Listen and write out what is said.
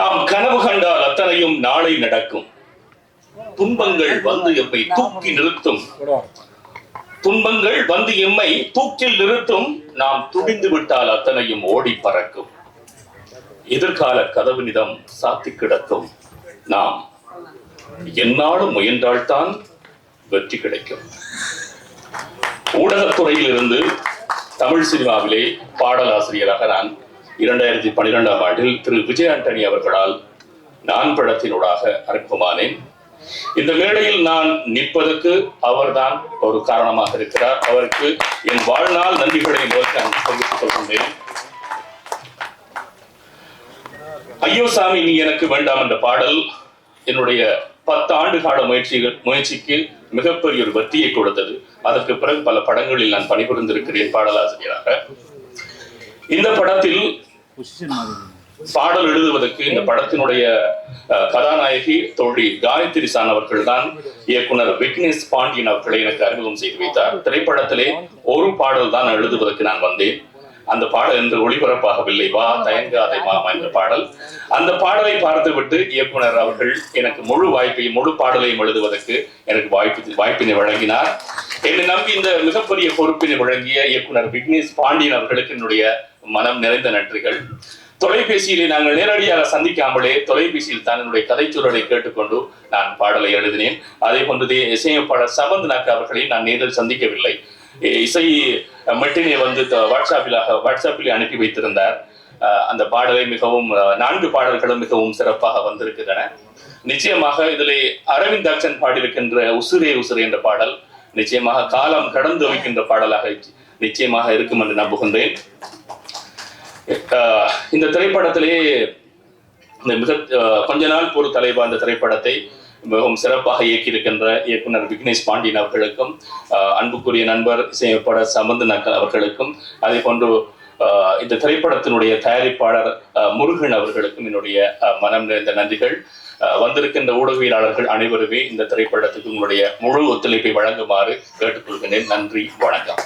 நாம் கனவு கண்டால் அத்தனையும் நாளை நடக்கும். துன்பங்கள் வந்து எம்மை தூக்கி நிறுத்தும். துன்பங்கள் வந்து எம்மை தூக்கில் நிறுத்தும். நாம் துடிந்து விட்டால் அத்தனையும் ஓடி பறக்கும். எதிர்கால கதவினிடம் சாத்தி கிடக்கும். நாம் என்னாலும் முயன்றால்தான் வெற்றி கிடைக்கும். ஊடகத்துறையில் இருந்து தமிழ் சினிமாவிலே பாடலாசிரியராக நான் இரண்டாயிரத்தி பன்னிரெண்டாம் ஆண்டில் திரு விஜய் ஆண்டனி அவர்களால் நான் படத்தினூடாக அறிமுகமானேன் இந்த மேடையில் நான் நிற்பதற்கு அவர்தான் ஒரு காரணமாக இருக்கிறார். அவருக்கு என் வாழ்நாள் நன்றிகளை முதல் நான் தெரிவித்துக் கொள்கின்றேன். ஐயோ சாமி நீ எனக்கு வேண்டாம் என்ற பாடல் என்னுடைய பத்து ஆண்டு கால முயற்சிகள் முயற்சிக்கு மிகப்பெரிய ஒரு வெற்றியை கொடுத்தது. அதற்கு பிறகு பல படங்களில் நான் பணிபுரிந்திருக்கிறேன் பாடலாசிரியராக. இந்த படத்தில் பாடல் எழுதுவதற்கு இந்த படத்தினுடைய கதாநாயகி தோழி காயத்ரி சான் அவர்கள் தான் இயக்குனர் விக்னேஷ் பாண்டியன் அவர்களை எனக்கு அறிமுகம் செய்து வைத்தார். திரைப்படத்திலே ஒரு பாடல் தான் எழுதுவதற்கு நான் வந்தேன். அந்த பாடல் என்று ஒளிபரப்பாகவில்லை. வா தயங்காதை மாமா என்ற பாடல். அந்த பாடலை பார்த்துவிட்டு இயக்குனர் அவர்கள் எனக்கு முழு வாய்ப்பையும் முழு பாடலையும் எழுதுவதற்கு எனக்கு வாய்ப்பு வாய்ப்பினை வழங்கினார். என்னை நம்பி இந்த மிகப்பெரிய பொறுப்பினை வழங்கிய இயக்குனர் விக்னேஷ் பாண்டியன் அவர்களுக்கு என்னுடைய மனம் நிறைந்த நன்றிகள். தொலைபேசியிலே நாங்கள் நேரடியாக சந்திக்காமலே தொலைபேசியில் தான் என்னுடைய கதைச்சூழலை கேட்டுக்கொண்டு நான் பாடலை எழுதினேன். அதே போன்று இசையமைப்பாளர் சமந்த் நாக்கு அவர்களை நான் நேரில் சந்திக்கவில்லை. இசை மெட்டினை வந்து வாட்ஸ்அப்பிலாக வாட்ஸ்அப்பில் அனுப்பி வைத்திருந்தார். அஹ் அந்த பாடலை மிகவும் நான்கு பாடல்களும் மிகவும் சிறப்பாக வந்திருக்கின்றன. நிச்சயமாக இதிலே அரவிந்த் அக்ஷன் பாடியிருக்கின்ற உசுரே உசுரே என்ற பாடல் நிச்சயமாக காலம் கடந்து வைக்கின்ற பாடலாக நிச்சயமாக இருக்கும் என்று நம்புகின்றேன். அஹ் இந்த திரைப்படத்திலே இந்த மிக அஹ் கொஞ்ச நாள் பொறு தலைவா இந்த திரைப்படத்தை மிகவும் சிறப்பாக இயக்கியிருக்கின்ற இயக்குனர் விக்னேஷ் பாண்டியன் அவர்களுக்கும் அஹ் அன்புக்குரிய நண்பர் இசையமைப்பாளர் சம்பந்த அவர்களுக்கும் அதே போன்று இந்த திரைப்படத்தினுடைய தயாரிப்பாளர் அஹ் முருகன் அவர்களுக்கும் என்னுடைய அஹ் மனம் நிறைந்த நன்றிகள். அஹ் வந்திருக்கின்ற ஊடகவியலாளர்கள் அனைவருமே இந்த திரைப்படத்துக்கு உங்களுடைய முழு ஒத்துழைப்பை வழங்குமாறு கேட்டுக்கொள்கிறேன் நன்றி வணக்கம்.